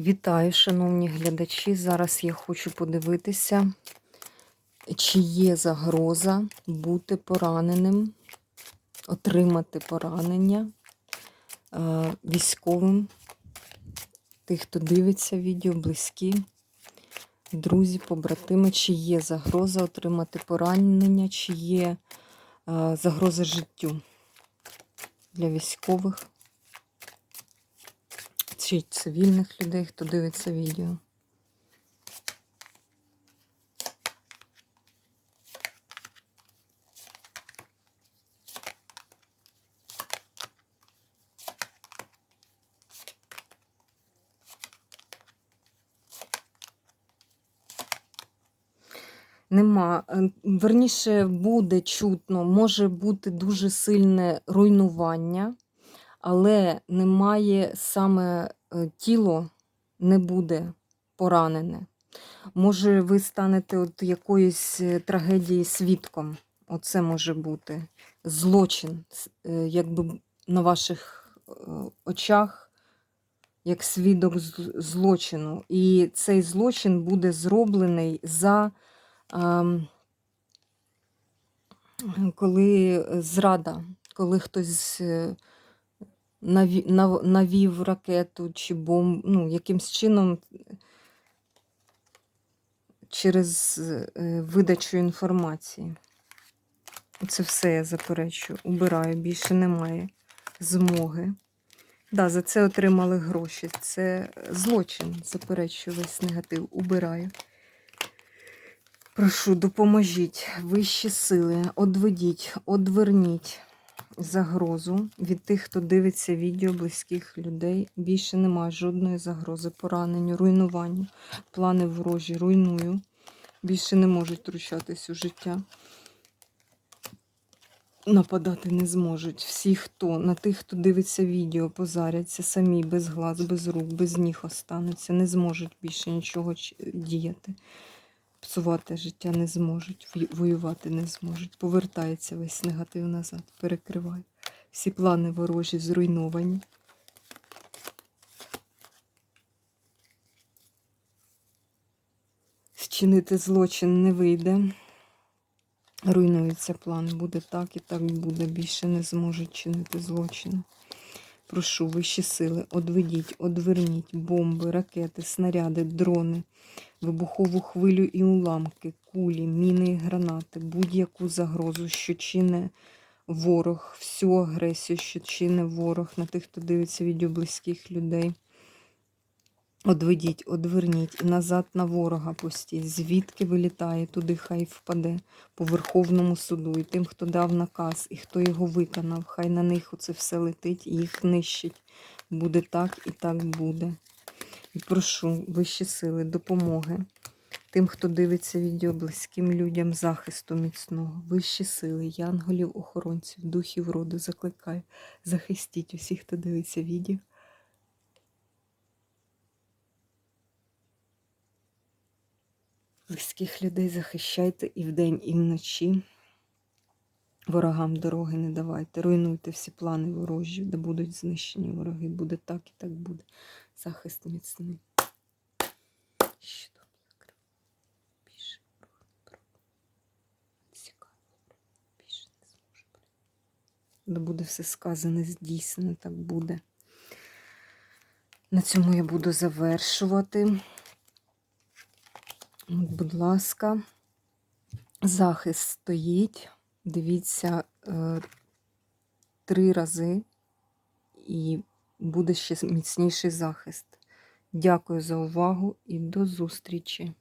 Вітаю, шановні глядачі. Зараз я хочу подивитися, чи є загроза бути пораненим, отримати поранення е, військовим. Тих, хто дивиться відео, близькі, друзі, побратими, чи є загроза отримати поранення, чи є е, загроза життю для військових чи цивільних людей, хто дивиться відео. Нема. Е, Верніше буде чутно, може бути дуже сильне руйнування, але немає саме тіло не буде поранене. Може, ви станете от якоїсь е, трагедії свідком. Оце може бути злочин, е, якби на ваших е, очах, як свідок злочину. І цей злочин буде зроблений за коли зрада, коли хтось е, навів ракету чи бомб, ну, якимсь чином через е, видачу інформації. Це все я заперечую. Убираю, більше немає змоги. Да, за це отримали гроші. Це злочин. Заперечую весь негатив. Убираю. Прошу, допоможіть вищі сили, одведіть, одверніть загрозу від тих, хто дивиться відео близьких людей. Більше немає жодної загрози, пораненню, руйнуванню. Плани ворожі руйную. Більше не можуть втручатись у життя. Нападати не зможуть. Всі, хто на тих, хто дивиться відео, позаряться самі без глаз, без рук, без ніг остануться, не зможуть більше нічого діяти. Псувати життя не зможуть, воювати не зможуть. Повертається весь негатив назад, перекриває. Всі плани ворожі зруйновані. Вчинити злочин не вийде. Руйнується план. Буде так і так буде. Більше не зможуть чинити злочину. Прошу, вищі сили, одведіть, одверніть бомби, ракети, снаряди, дрони, вибухову хвилю і уламки, кулі, міни і гранати, будь-яку загрозу, що чине ворог, всю агресію, що чине ворог на тих, хто дивиться відео близьких людей. Одведіть, одверніть і назад на ворога пустіть. Звідки вилітає, туди хай впаде по Верховному суду. І тим, хто дав наказ, і хто його виконав, хай на них оце все летить і їх нищить. Буде так і так буде. І прошу вищі сили, допомоги. Тим, хто дивиться відео близьким людям, захисту міцного, вищі сили, янголів, охоронців, духів роду, закликаю, захистіть усіх, хто дивиться відео. Близьких людей захищайте і вдень, і вночі. Ворогам дороги не давайте. Руйнуйте всі плани ворожі, де будуть знищені вороги. Буде так і так буде. Захист міцний. Де буде все сказане, здійснено, так буде. На цьому я буду завершувати. Будь ласка, захист стоїть. Дивіться е, три рази, і буде ще міцніший захист. Дякую за увагу і до зустрічі!